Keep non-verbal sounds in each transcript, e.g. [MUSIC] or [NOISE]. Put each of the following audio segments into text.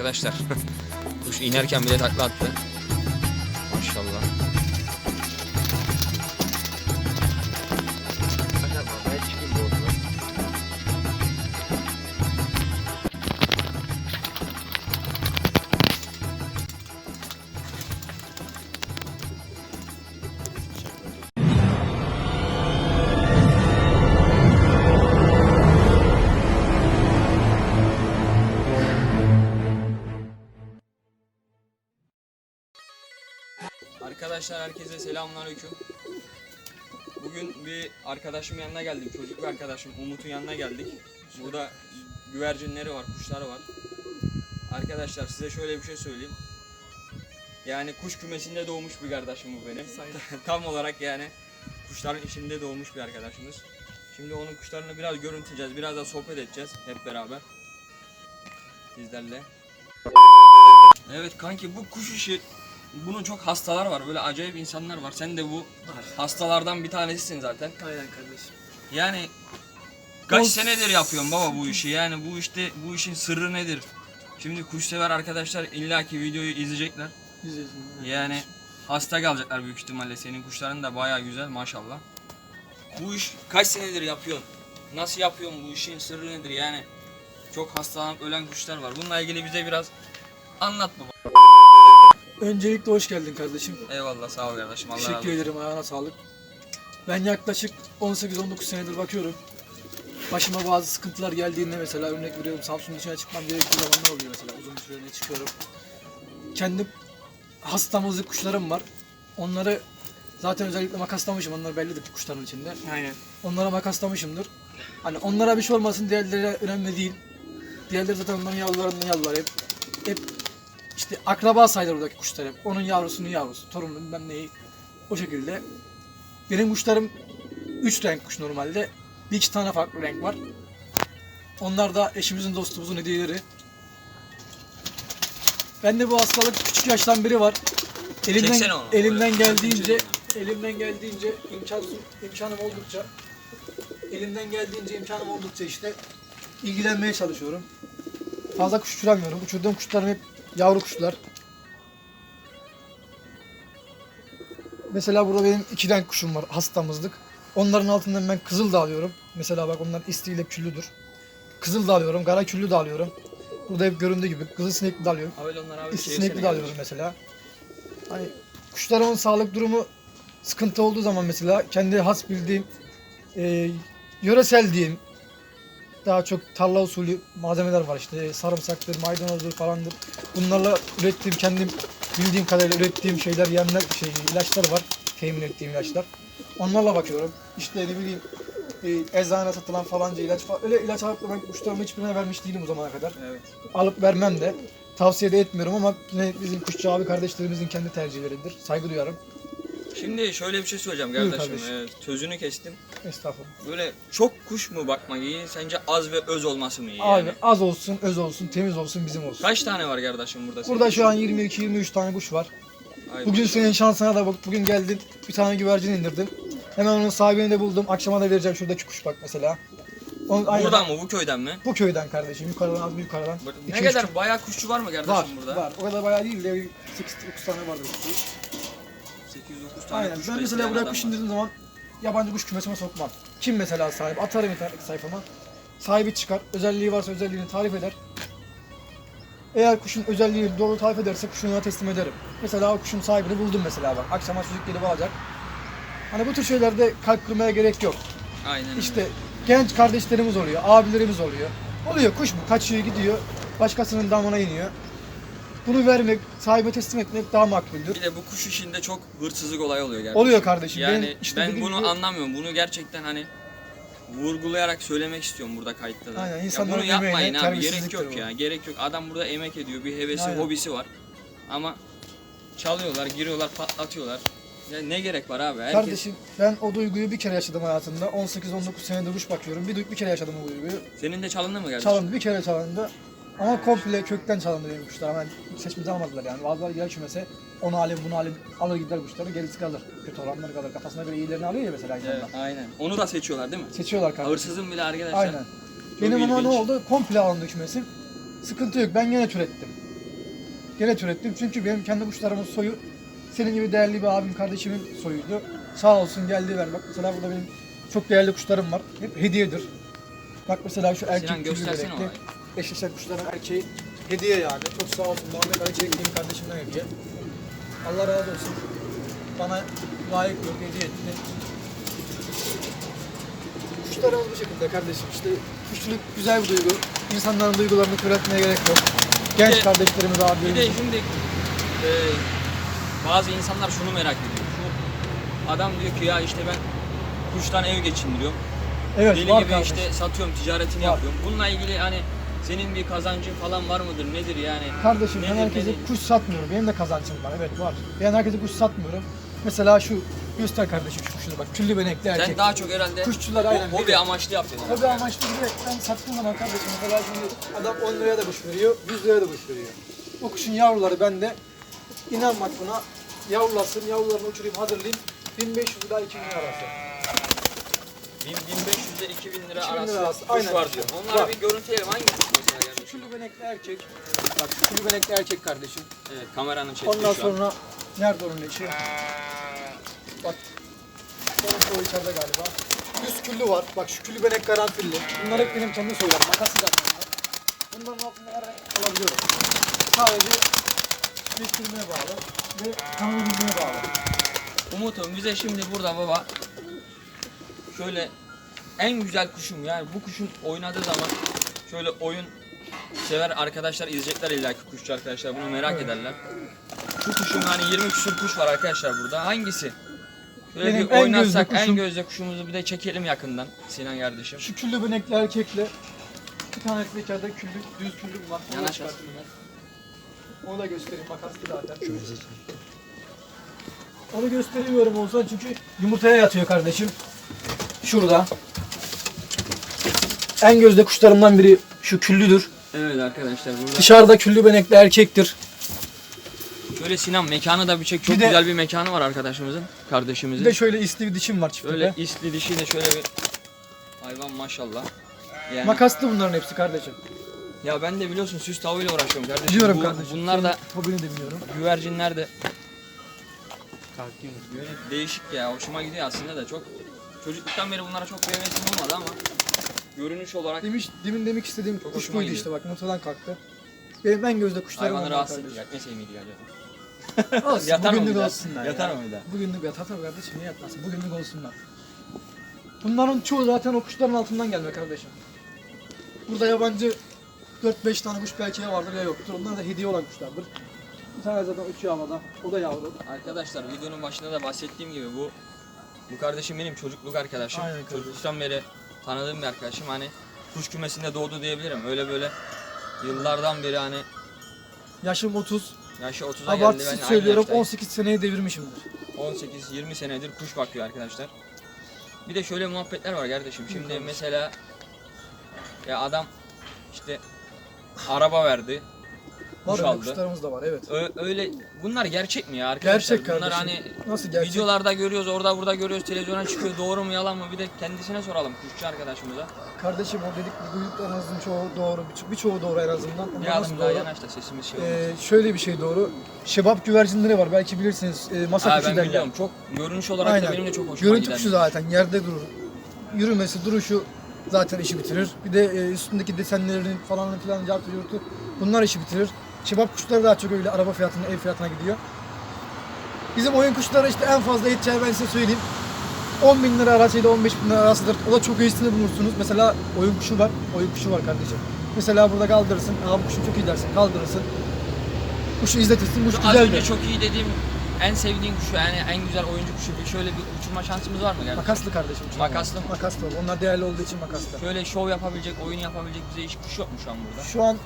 arkadaşlar. [LAUGHS] Kuş inerken bile takla attı. Arkadaşlar herkese selamünaleyküm. Bugün bir arkadaşım yanına geldik. Çocuk bir arkadaşım Umut'un yanına geldik. Burada güvercinleri var, kuşları var. Arkadaşlar size şöyle bir şey söyleyeyim. Yani kuş kümesinde doğmuş bir kardeşim bu benim. [LAUGHS] Tam olarak yani kuşların içinde doğmuş bir arkadaşımız. Şimdi onun kuşlarını biraz görüntüleyeceğiz, biraz da sohbet edeceğiz hep beraber. Sizlerle. Evet kanki bu kuş işi bunun çok hastalar var. Böyle acayip insanlar var. Sen de bu hastalardan bir tanesisin zaten. Aynen kardeşim. Yani kaç Of. senedir yapıyorsun baba bu işi? Yani bu işte bu işin sırrı nedir? Şimdi kuşsever arkadaşlar illaki videoyu izleyecekler. Güzel. Yani hasta kalacaklar büyük ihtimalle. Senin kuşların da bayağı güzel maşallah. Bu iş kaç senedir yapıyorsun? Nasıl yapıyorsun bu işin sırrı nedir? Yani çok hastalanıp ölen kuşlar var. Bununla ilgili bize biraz anlat baba. Öncelikle hoş geldin kardeşim. Eyvallah sağ ol kardeşim. Allah razı Teşekkür olsun. ederim ayağına sağlık. Ben yaklaşık 18-19 senedir bakıyorum. Başıma bazı sıkıntılar geldiğinde mesela örnek veriyorum Samsun dışına çıkmam gerektiği zamanlar oluyor mesela uzun bir süreliğine çıkıyorum. Kendim hastamızlık kuşlarım var. Onları zaten özellikle makaslamışım onlar bellidir kuşların içinde. Aynen. Onlara makaslamışımdır. Hani onlara bir şey olmasın diğerleri önemli değil. Diğerleri zaten onların yavrularının yavruları hep. Hep işte akraba sayılır oradaki kuşlar hep. Onun yavrusunun yavrusu, torunun ben neyi. O şekilde. Benim kuşlarım 3 renk kuş normalde. Bir iki tane farklı renk var. Onlar da eşimizin dostumuzun hediyeleri. Bende bu hastalık küçük yaştan beri var. Elimden onu. elimden geldiğince elimden geldiğince imkan imkanım oldukça elimden geldiğince imkanım oldukça işte ilgilenmeye çalışıyorum. Fazla kuş uçuramıyorum. Uçurduğum kuşlarım hep yavru kuşlar. Mesela burada benim iki renk kuşum var hastamızlık. Onların altından ben kızıl da alıyorum. Mesela bak onlar istiğiyle küllüdür. Kızıl da alıyorum, kara küllü de alıyorum. Burada hep göründüğü gibi kızıl sinekli de alıyorum. Abi onlar abi İsti sinekli de alıyorum mesela. Hani kuşların sağlık durumu sıkıntı olduğu zaman mesela kendi has bildiğim e, yöresel diyeyim daha çok tarla usulü malzemeler var işte sarımsaktır, maydanozdur falandır. Bunlarla ürettiğim kendim bildiğim kadarıyla ürettiğim şeyler yemler şey ilaçlar var. Temin ettiğim ilaçlar. Onlarla bakıyorum. İşte ne bileyim e, eczanede satılan falanca ilaç falan. Öyle ilaç alıp ben kuşlarıma hiçbirine vermiş değilim o zamana kadar Evet. alıp vermem de tavsiye de etmiyorum ama yine bizim kuşçu abi kardeşlerimizin kendi tercihleridir. Saygı duyarım. Şimdi şöyle bir şey söyleyeceğim Buyur kardeşim. kardeşim. Ee, sözünü kestim. Estağfurullah. Böyle çok kuş mu bakmak iyi? Sence az ve öz olması mı iyi? Abi Yani? az olsun, öz olsun, temiz olsun, bizim olsun. Kaç tane var kardeşim burada? senin? Burada şu an 22-23 tane kuş var. Ay, Bugün senin şansına da bak bugün geldin bir tane güvercin indirdim. Hemen onun sahibini de buldum. Akşama da vereceğim şuradaki kuş bak mesela. Onun, aynen Buradan mı bu köyden mi? Bu köyden kardeşim. Yukarıdan az bir yukarıdan. Ne İki, üç kadar bayağı kuşçu var mı kardeşim var, burada? var. O kadar bayağı değil de 8-9 tane vardır. 809 tane Aynen. kuş Ben besleyen mesela buraya adam kuş var. indirdiğim zaman yabancı kuş kümesime sokmam. Kim mesela sahibi? Atarım internet sayfama. Sahibi çıkar. Özelliği varsa özelliğini tarif eder. Eğer kuşun özelliğini doğru tarif ederse kuşunu ona teslim ederim. Mesela o kuşun sahibini buldum mesela bak. Akşama çocuk gelip alacak. Hani bu tür şeylerde kalp kırmaya gerek yok. Aynen öyle. İşte genç kardeşlerimiz oluyor, abilerimiz oluyor. Oluyor kuş bu. Kaçıyor gidiyor. Başkasının damına iniyor. Bunu vermek, sahibe teslim etmek daha makbuldür. Bir de bu kuş işinde çok hırsızlık olayı oluyor gerçekten. Oluyor kardeşim. Yani Ben işte ben bunu gibi- anlamıyorum. Bunu gerçekten hani vurgulayarak söylemek istiyorum burada kayıtta da. Aynen, ya bunu yapmayın abi. Gerek yok bu. ya. Gerek yok. Adam burada emek ediyor. Bir hevesi, Aynen. hobisi var. Ama çalıyorlar, giriyorlar, patlatıyorlar. Ya ne gerek var abi? Herkes Kardeşim ben o duyguyu bir kere yaşadım hayatımda. 18-19 senedir kuş bakıyorum. Bir, bir kere yaşadım o duyguyu. senin de çalındı mı kardeşim? Çalındı, bir kere çalındı. Ama komple kökten çalındı benim kuşlar. Hemen seçmemizi almadılar yani. Bazıları girer kümese, onu alayım bunu alayım alır gider kuşları, gerisi kalır. Kötü olanları kalır. Kafasına göre iyilerini alıyor ya mesela insanlar. Evet, aynen. Onu da seçiyorlar değil mi? Seçiyorlar kardeşim. Hırsızın bile arkadaşlar. Aynen. Benim ama ne ilginç. oldu? Komple alındı kümesim. Sıkıntı yok. Ben gene türettim. genet ürettim. Çünkü benim kendi kuşlarımın soyu senin gibi değerli bir abim kardeşimin soyuydu. Sağ olsun geldi ver. Bak mesela burada benim çok değerli kuşlarım var. Hep hediyedir. Bak mesela şu erkek Sinan göstersene Eşleşen kuşların erkeği hediye yani. Çok sağ olsun Muhammed Ali Çelikli'nin kardeşimden hediye. Allah razı olsun. Bana layık yok hediye etti. Kuşlarımız bu şekilde kardeşim işte kuşçuluk güzel bir duygu. İnsanların duygularını kör etmeye gerek yok. Genç Bir de- kardeşlerimiz Bir de şimdi e, bazı insanlar şunu merak ediyor. Şu adam diyor ki ya işte ben kuştan ev geçindiriyorum. Evet Deli gibi kardeşim. işte satıyorum, ticaretini Var. yapıyorum. Bununla ilgili hani senin bir kazancın falan var mıdır, nedir yani? Kardeşim ben Nedir, herkese nedir? kuş satmıyorum. Benim de kazancım var. Evet var. Ben herkese kuş satmıyorum. Mesela şu göster kardeşim şu kuşları bak. Küllü benekli erkek. Sen daha çok herhalde Kuşçular aynen. ho- hobi amaçlı yapıyorsun. Hobi amaçlı bir de ben sattığım zaman kardeşim mesela şimdi adam 10 liraya da kuş veriyor, 100 liraya da kuş veriyor. O kuşun yavruları bende inan bak buna yavrulasın, yavrularını uçurayım, hazırlayayım. 1500 ila 2000 lira arası. 1500 ile 2000 lira 2000 arası lira arası, kuş aynen. var diyor. Onları Var. bir görüntüleyelim. Hangi kuş mesela yani? Küllü benekli erkek. Bak küllü benekli erkek kardeşim. Evet, kameranın çektiği Ondan şu an. sonra nerede onun eşi? Bak. Onun o içeride galiba. Yüz küllü var. Bak şu küllü benek garantili. Bunlar hep benim kendi soylarım. Makası zaten bunlar. Bunların altında her alabiliyorum. Sadece yetiştirmeye bağlı ve tanınabilmeye bağlı. Umut'um bize şimdi burada baba şöyle en güzel kuşum yani bu kuşun oynadığı zaman şöyle oyun sever arkadaşlar izleyecekler illaki kuşçu arkadaşlar bunu merak Evet. ederler. Şu kuşun hani 20 küsur kuş var arkadaşlar burada. Hangisi? Şöyle Benim bir en oynatsak gözde en kuşum- gözde kuşumuzu bir de çekelim yakından Sinan kardeşim. Şu küllü benekli erkekle bir tane de içeride küllü, düz küllüm var. Yanaş. Onu da göstereyim. Makaslı zaten. Onu gösteremiyorum olsa çünkü yumurtaya yatıyor kardeşim. Şurada. En gözde kuşlarımdan biri şu küllüdür. Evet arkadaşlar burada Dışarıda küllü benekli erkektir. şöyle Sinan mekanı da bir çek çok Bir de- güzel bir mekanı var arkadaşımızın kardeşimizin. Bir de şöyle isli bir dişim var çiftinde. Böyle isli dişiyle şöyle bir hayvan maşallah. Yani Makaslı bunların hepsi kardeşim. Ya ben de biliyorsun süs tavuğuyla uğraşıyorum kardeşim. Biliyorum Bu- kardeşim. Bunlar da Hobini de biliyorum. güvercinler de böyle değişik ya hoşuma gidiyor aslında da çok çocukluktan beri bunlara çok bir hevesim olmadı ama görünüş olarak Demiş, demin demek istediğim Çok kuş hoşuma buydu gidiyor. işte bak yumurtadan kalktı. Benim en gözde kuşlarım hayvanı onlar rahatsız kardeşim. edecek. Etmeseydi miydi acaba? [LAUGHS] Olsun, Yatar mı bugünlük bir daha? olsunlar Yatar ya. mı bir daha? Bugünlük yatar tabii kardeşim niye yatmasın? Bugünlük olsunlar. Bunların çoğu zaten o kuşların altından gelme kardeşim. Burada yabancı 4-5 tane kuş belki ya vardır ya yoktur. Onlar da hediye olan kuşlardır. Bir tane zaten uçuyor havada. O da yavru. Arkadaşlar videonun başında da bahsettiğim gibi bu bu kardeşim benim çocukluk arkadaşım. Aynen kardeşim. Çocukluktan beri tanıdığım bir arkadaşım. Hani kuş kümesinde doğdu diyebilirim. Öyle böyle yıllardan beri hani Yaşım 30. yaşı 30'a geldi. Abartısız Ben aynı söylüyorum yaştayım. 18 seneye devirmişimdir. 18-20 senedir kuş bakıyor arkadaşlar. Bir de şöyle muhabbetler var kardeşim. Şimdi kardeşim. mesela ya adam işte araba verdi. Var öyle aldı. kuşlarımız da var evet. Ö- öyle bunlar gerçek mi ya arkadaşlar? Gerçek Bunlar kardeşim. hani Nasıl gerçek? videolarda görüyoruz, orada burada görüyoruz, televizyona çıkıyor. Doğru mu yalan mı? Bir de kendisine soralım kuşçu arkadaşımıza. Kardeşim o dedik bu duyduklarınızın çoğu doğru, birço- birçoğu doğru en azından. Ama Bir nasıl adım daha doğru? yanaş da sesimiz şey olmasın. Ee, şöyle bir şey doğru. Şebap güvercinleri var belki bilirsiniz. Ee, masa Ha, kuşu ben derler. biliyorum. Çok görünüş olarak da benim de çok hoşuma Görüntü giden. kuşu zaten yerde durur. Yürümesi, duruşu zaten işi bitirir. Bir de e, üstündeki desenlerin falan filan cartı yurtu bunlar işi bitirir. Şebap kuşları daha çok öyle araba fiyatına, ev fiyatına gidiyor. Bizim oyun kuşları işte en fazla edeceği ben size söyleyeyim. 10 bin lira arasıyla 15 bin lira arasıdır. O da çok iyisini bulursunuz. Mesela oyun kuşu var. Oyun kuşu var kardeşim. Mesela burada kaldırırsın. Aa bu kuşum çok iyi dersin. Kaldırırsın. Kuşu izletirsin. Kuş Az güzel önce der. çok iyi dediğim en sevdiğin kuşu yani en güzel oyuncu kuşu bir şöyle bir uçurma şansımız var mı gerçekten? Makaslı kardeşim. Makaslı mı? Makaslı. Onlar değerli olduğu için makaslı. Şöyle şov yapabilecek, oyun yapabilecek bize hiç kuş yok mu şu an burada? Şu an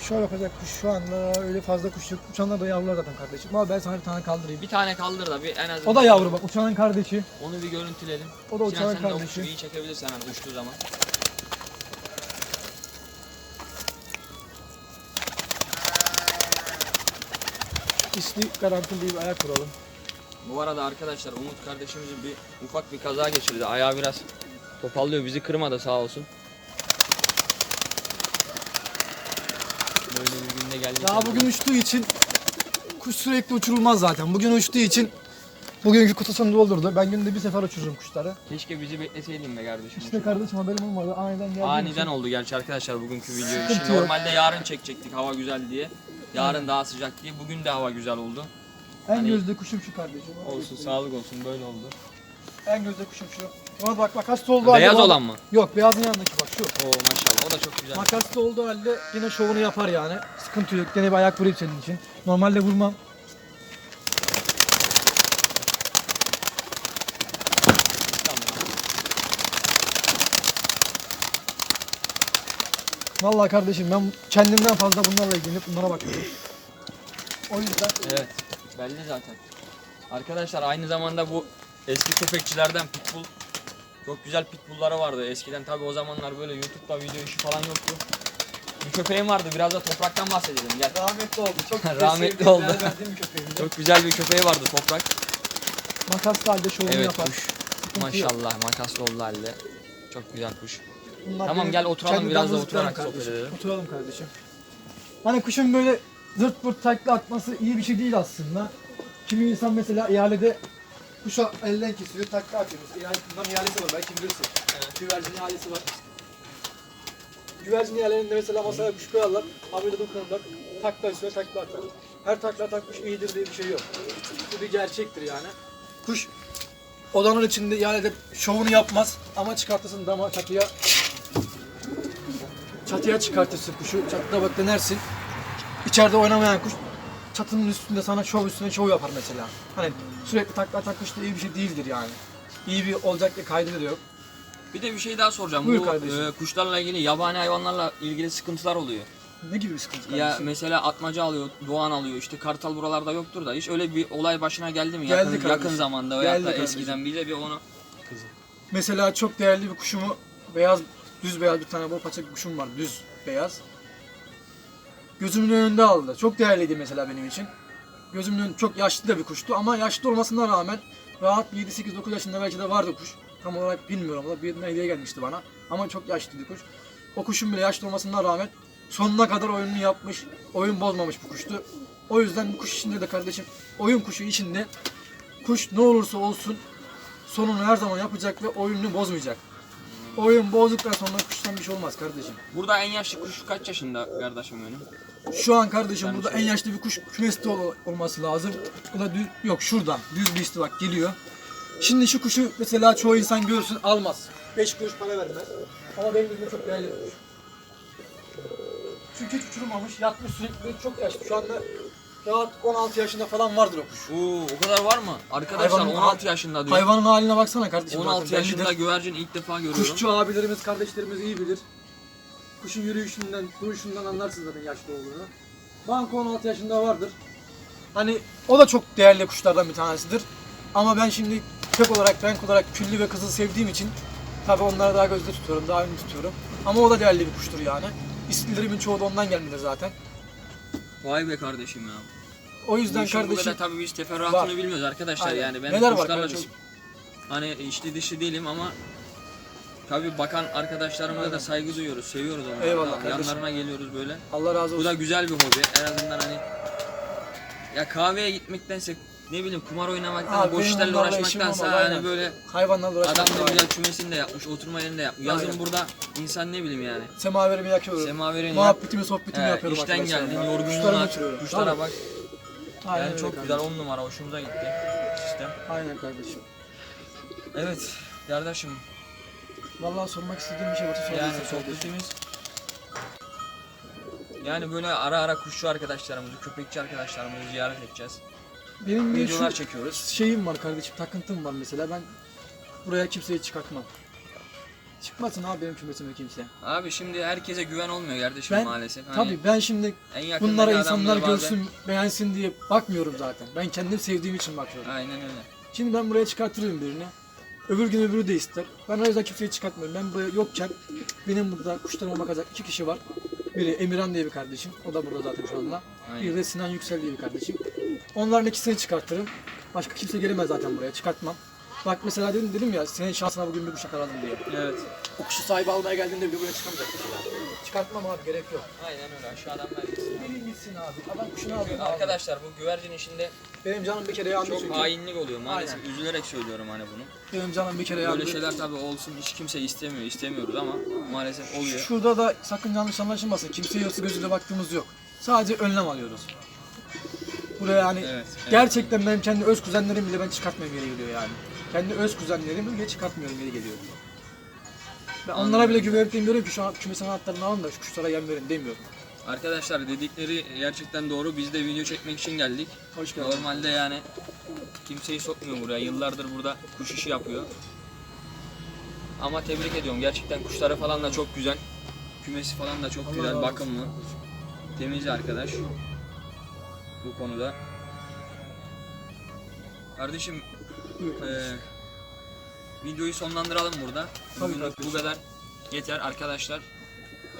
şu an yapacak kuş şu anda öyle fazla kuş yok. Uçanlar da yavrular zaten kardeşim. Ama ben sana bir tane kaldırayım. Bir tane kaldır da bir en azından. O da yavru bak uçanın kardeşi. Onu bir görüntüleyelim. O da Sinan uçanın sen de o kardeşi. kuşu iyi çekebilirsen hani uçtuğu zaman. İsli garantili bir ayak kuralım. Bu arada arkadaşlar Umut kardeşimizin bir ufak bir kaza geçirdi. Ayağı biraz topallıyor. Bizi kırmadı sağ olsun. Böyle bir günde geldik. Daha bugün uçtuğu için kuş sürekli uçurulmaz zaten. Bugün uçtuğu için bugünkü kutusunu doldurdu. Ben günde bir sefer uçururum kuşları. Keşke bizi bekleseydin be kardeşim. İşte kardeşim haberim olmadı. Aniden geldi. Aniden oldu gerçi arkadaşlar bugünkü video Sıkıntı işi. yok. Normalde yarın çekecektik hava güzel diye. Yarın daha sıcak diye. Bugün de hava güzel oldu. En Hani- gözde kuşum şu kardeşim. Olsun sağlık olsun böyle oldu. En gözde kuşum şu. Ona bak makaslı olduğu halde. Beyaz bak- olan mı? Yok beyazın yanındaki bak şu. Oo maşallah o da çok güzel. Makaslı olduğu halde yine şovunu yapar yani. Sıkıntı yok. Yine bir ayak vurayım senin için. Normalde vurmam. Vallahi kardeşim ben kendimden fazla bunlarla ilgilenip bunlara bakıyorum. O yüzden Evet belli zaten. Arkadaşlar aynı zamanda bu eski köpekçilerden çok güzel pitbullları vardı. Eskiden tabi o zamanlar böyle YouTube'da video işi falan yoktu. Bir köpeğim vardı biraz da topraktan bahsedelim gel. rahmetli oldu. Çok [LAUGHS] Rahmetli oldu. verdiğim köpeğimdi. Çok güzel bir köpeği vardı toprak. Makaslı halde şovunu Evet yapar. kuş. Sıkıntı yok. Maşallah makaslı oldu halde. Çok güzel kuş. Bunlar Tamam, benim gel oturalım, kendi biraz da damızlıklarım oturarak sohbet kardeşim. edelim. Oturalım kardeşim. Hani kuşun böyle zırt pırt takla atması iyi bir şey değil aslında. Kimi insan mesela ihalede kuşa elden kesiyor, takla atıyor. Mesela ihale, bunların ihalesi var belki bilirsin. Güvercin ihalesi var. Güvercin ihalelerinde mesela masaya kuş koyarlar, haberi dokunurlar, takla istiyor, takla atar. Her takla kuş iyidir diye bir şey yok. Bu bir gerçektir yani. Kuş odanın içinde ihalede şovunu yapmaz ama çıkartırsın dama çatıya çatıya çıkartırsın kuşu. Çatıda bak denersin. İçeride oynamayan kuş çatının üstünde sana şov üstüne şov yapar mesela. Hani sürekli takla kuş da iyi bir şey değildir yani. İyi bir olacak bir kaydı da yok. Bir de bir şey daha soracağım. Buyur Bu kardeşim. e, kuşlarla ilgili yabani hayvanlarla ilgili sıkıntılar oluyor. Ne gibi bir sıkıntı Ya kardeşim? mesela atmaca alıyor, doğan alıyor. İşte kartal buralarda yoktur da hiç öyle bir olay başına geldi mi? Geldi yakın, kardeşim. yakın zamanda veya Geldi da kardeşim. eskiden bize bir onu Mesela çok değerli bir kuşumu beyaz düz beyaz bir tane bol paça bir kuşum var düz beyaz. Gözümün önünde aldı. Çok değerliydi mesela benim için. Gözümün önünde çok yaşlı da bir kuştu ama yaşlı olmasına rağmen rahat bir 7-8-9 yaşında belki de vardı kuş. Tam olarak bilmiyorum ama bir hediye gelmişti bana. Ama çok yaşlıydı kuş. O kuşun bile yaşlı olmasına rağmen sonuna kadar oyununu yapmış, oyun bozmamış bu kuştu. O yüzden bu kuş içinde de kardeşim oyun kuşu içinde kuş ne olursa olsun sonunu her zaman yapacak ve oyununu bozmayacak. Oyun bozduktan sonra kuştan bir şey olmaz kardeşim. Burada en yaşlı kuş kaç yaşında kardeşim benim? Şu an kardeşim Ben burada şey- en yaşlı bir kuş kümeste ol- olması lazım. O da düz, yok şuradan düz bir isti bak geliyor. Şimdi şu kuşu mesela çoğu insan görsün almaz. 5 kuruş para vermez. Ama benim gözümde çok değerli bir kuş. Çünkü hiç uçurulmamış, yatmış sürekli çok yaşlı. Şu anda rahat 16 yaşında falan vardır o kuş. Oo o kadar var mı? Arkadaşlar Hayvanın- 16 yaşında diyor. Hayvanın haline baksana kardeşim. 16 zaten bellidir. yaşında güvercin ilk defa görüyorum. Kuşçu abilerimiz, kardeşlerimiz iyi bilir. Kuşun yürüyüşünden, duruşundan anlarsın zaten yaşlı olduğunu. Banko 16 yaşında vardır. Hani o da çok değerli kuşlardan bir tanesidir. Ama ben şimdi kök olarak, renk olarak küllü ve kızıl sevdiğim için tabi onları daha gözde tutuyorum, daha ünlü tutuyorum. Ama o da değerli bir kuştur yani. İsimlerimin çoğu da ondan gelmedir zaten. Vay be kardeşim ya. O Bu yüzden işin bu kardeşim kadar tabii biz teferruatını Var. bilmiyoruz arkadaşlar Aynen. yani ben Neler var kuşlarla çok kardeşim? hani içli dışı değilim ama tabii bakan arkadaşlarımıza da Aynen. saygı duyuyoruz, seviyoruz onları. Eyvallah kardeşim. Yanlarına geliyoruz böyle. Allah razı Bu olsun. da güzel bir hobi. En azından hani ya kahveye gitmektense ne bileyim kumar oynamaktan, Abi boş benim işlerle onlarla işim uğraşmaktansa olmaz, hani aynen. böyle Hayvanlarla adam uğraşmak da da güzel kümesini de yapmış, oturma yerini de yapmış. Yazın Aynen. burada insan ne bileyim yani. Semaverimi yakıyorum. Semaverini yap. Muhabbetimi, sohbetimi He, yapıyorum işten arkadaşlarla. geldin, Kuşlarımı yorgunluğunu aç, uçuruyorum. kuşlara Tabii. bak. Aynen Yani öyle çok kardeşim. güzel, on numara, hoşumuza gitti sistem. Aynen kardeşim. Evet, kardeşim Vallahi sormak istediğim bir şey varsa yani sorabilirsin kardeşim. sohbetimiz yani böyle ara ara kuşçu arkadaşlarımızı, köpekçi arkadaşlarımızı ziyaret edeceğiz. Benim bir Videolar çekiyoruz. şeyim var kardeşim, takıntım var mesela. Ben buraya kimseyi çıkartmam. Çıkmasın abi benim kümesime kimse. Abi şimdi herkese güven olmuyor kardeşim Ben- maalesef. Hani Tabii ben şimdi bunlara insanlar bazen- görsün, beğensin diye bakmıyorum zaten. Ben kendim sevdiğim için bakıyorum. Aynen öyle. Şimdi ben buraya çıkartırım birini. Öbür gün öbürü de ister. Ben o yüzden kimseyi çıkartmıyorum. Ben buraya yokken benim burada kuşlarıma bakacak iki kişi var. Biri Emirhan diye bir kardeşim. O da burada zaten şu anda. Aynen. Bir de Sinan Yüksel diye bir kardeşim. Onların ikisini çıkartırım. Başka kimse gelemez zaten buraya. Çıkartmam. Bak mesela dedim, dedim ya senin şansına bugün bir kuş yakaladım diye. Evet. O kuşu sahibi almaya geldiğinde bile buraya çıkamayacak mesela. Çıkartmam abi gerek yok. Aynen öyle aşağıdan vergisi. Benim gitsin abi. Adam kuşunu aldı. Çünkü arkadaşlar bu güvercin işinde Benim canım bir kere yandı çok çünkü. hainlik oluyor maalesef. Aynen. Üzülerek söylüyorum hani bunu. Benim canım bir kere yandı. Böyle şeyler tabii olsun hiç kimse istemiyor, istemiyoruz ama maalesef oluyor. Şurada da sakın yanlış anlaşılmasın. Kimseye yoksa gözüyle baktığımız yok. Sadece önlem alıyoruz. Buraya hani Evet, evet. gerçekten benim kendi öz kuzenlerim bile ben çıkartmıyorum yere geliyor yani. Kendi öz kuzenlerimi bile çıkartmıyorum yere geliyor. Ben onlara bile güvenip demiyorum ki şu an kümes anahtarını alın da şu kuşlara yem verin demiyorum. Arkadaşlar dedikleri gerçekten doğru. Biz de video çekmek için geldik. Hoş geldin. Normalde yani kimseyi sokmuyor buraya. Yıllardır burada kuş işi yapıyor. Ama tebrik ediyorum. Gerçekten kuşları falan da çok güzel. Kümesi falan da çok Allah güzel, bakımlı. Temiz arkadaş. Bu konuda. Kardeşim Buyur. eee, videoyu sonlandıralım burada. Tabii Bugünlük bu kadar yeter arkadaşlar.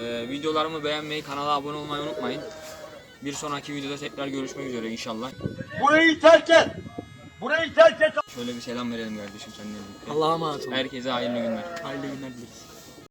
Eee, videolarımı beğenmeyi, kanala abone olmayı unutmayın. Bir sonraki videoda tekrar görüşmek üzere inşallah. Burayı terk et. Burayı terk et. Şöyle bir selam verelim kardeşim seninle birlikte. Allah'a emanet olun. Herkese hayırlı günler. Hayırlı günler dileriz.